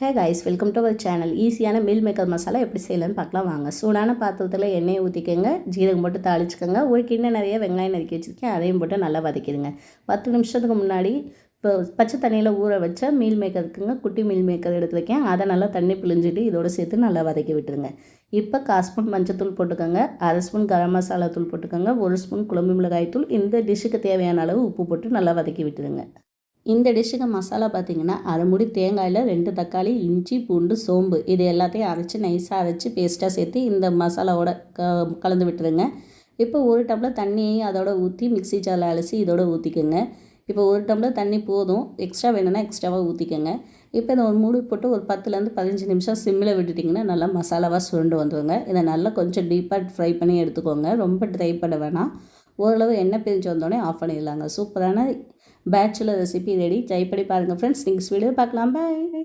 Hey guys welcome to our channel ஈஸியான meal maker masala எப்படி செய்யலாம்னு பார்க்கலாம். வாங்க சூடான பாத்திரத்தில் எண்ணெயை ஊற்றிக்கோங்க ஜீரகம் போட்டு தாளிச்சுக்கோங்க. ஒரு கிண்ண நிறைய வெங்காயம் நறுக்கி வச்சுருக்கேன். அதையும் போட்டு நல்லா வதக்கிடுங்க. பத்து நிமிஷத்துக்கு முன்னாடி இப்போ பச்சை தண்ணியில் ஊற வச்ச மீல் மேக்கர் இருக்குங்க. குட்டி மீல் மேக்கர் எடுத்து வைக்கேன் அதை நல்லா தண்ணி பிழிஞ்சிட்டு இதோட சேர்த்து நல்லா வதக்கி விட்டுருங்க. இப்போ கால் ஸ்பூன் மஞ்சத்தூள் போட்டுக்கோங்க. அரை ஸ்பூன் கரம் மசாலா தூள் போட்டுக்கோங்க. ஒரு ஸ்பூன் குழம்பு மிளகாய் தூள் இந்த டிஷ்ஷுக்கு தேவையான அளவு உப்பு போட்டு நல்லா வதக்கி விட்டுருங்க. இந்த டிஷ்ஷுக்கு மசாலா பார்த்தீங்கன்னா அரைமுடி தேங்காயில் ரெண்டு தக்காளி இஞ்சி பூண்டு சோம்பு இது எல்லாத்தையும் அரைச்சி நைஸாக அரைச்சி பேஸ்ட்டாக சேர்த்து இந்த மசாலாவோட க கலந்து விட்டுருங்க. இப்போ ஒரு டம்ளர் தண்ணியையும் அதோட ஊற்றி மிக்ஸி ஜாரில் அலசி இதோட ஊற்றிக்கோங்க இப்போ ஒரு டம்ளர் தண்ணி போதும். எக்ஸ்ட்ரா வேணும்னா எக்ஸ்ட்ராவாக ஊற்றிக்கோங்க இப்போ இதை ஒரு மூடி போட்டு ஒரு பத்துலேருந்து பதினஞ்சு நிமிஷம் சிம்மில் விட்டுட்டிங்கன்னா நல்லா மசாலாவாக சுருண்டு வந்துடுங்க இதை நல்லா கொஞ்சம் டீப்பாக ஃப்ரை பண்ணி எடுத்துக்கோங்க. ரொம்ப ட்ரை பண்ண வேணாம். ஓரளவு எண்ணெய் பிரிஞ்சு வந்தோடனே ஆஃப் பண்ணிடலாங்க. சூப்பரான பேச்சுலர் ரெசிபி ரெடி ட்ரை பண்ணி பாருங்கள் ஃப்ரெண்ட்ஸ் நெக்ஸ்ட் வீடியோ பார்க்கலாம். பாய்